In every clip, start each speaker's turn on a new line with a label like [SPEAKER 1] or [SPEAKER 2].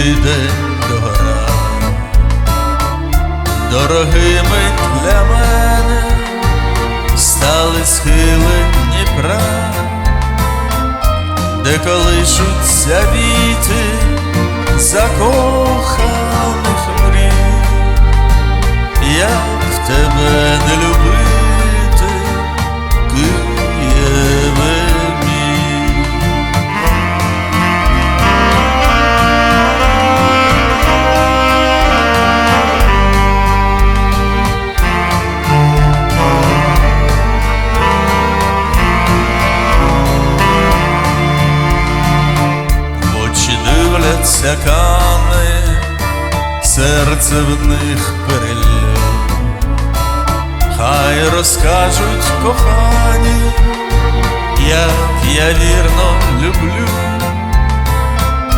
[SPEAKER 1] день догора. Дорогими для мене стали схили Дніпра, де колишуться дивляться серце в них перелє. Хай розкажуть кохані, як я вірно люблю,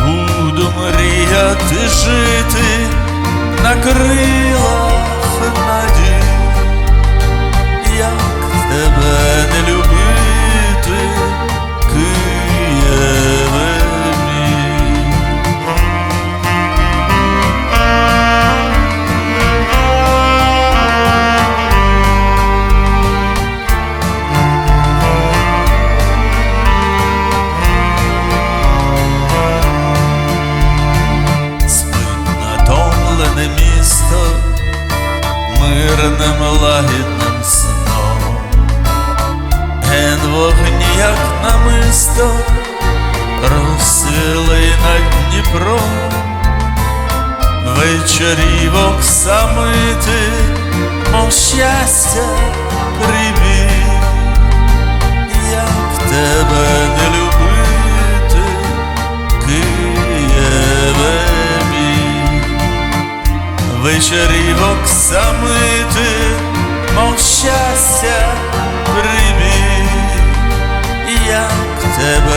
[SPEAKER 1] буду мріяти жити на крилах мирним лагідним сном, ген вогні, як намисто, розсили над Дніпром, вечорівок самити, мов щастя вечерівок замити, мов щастя прибіг, як тебе.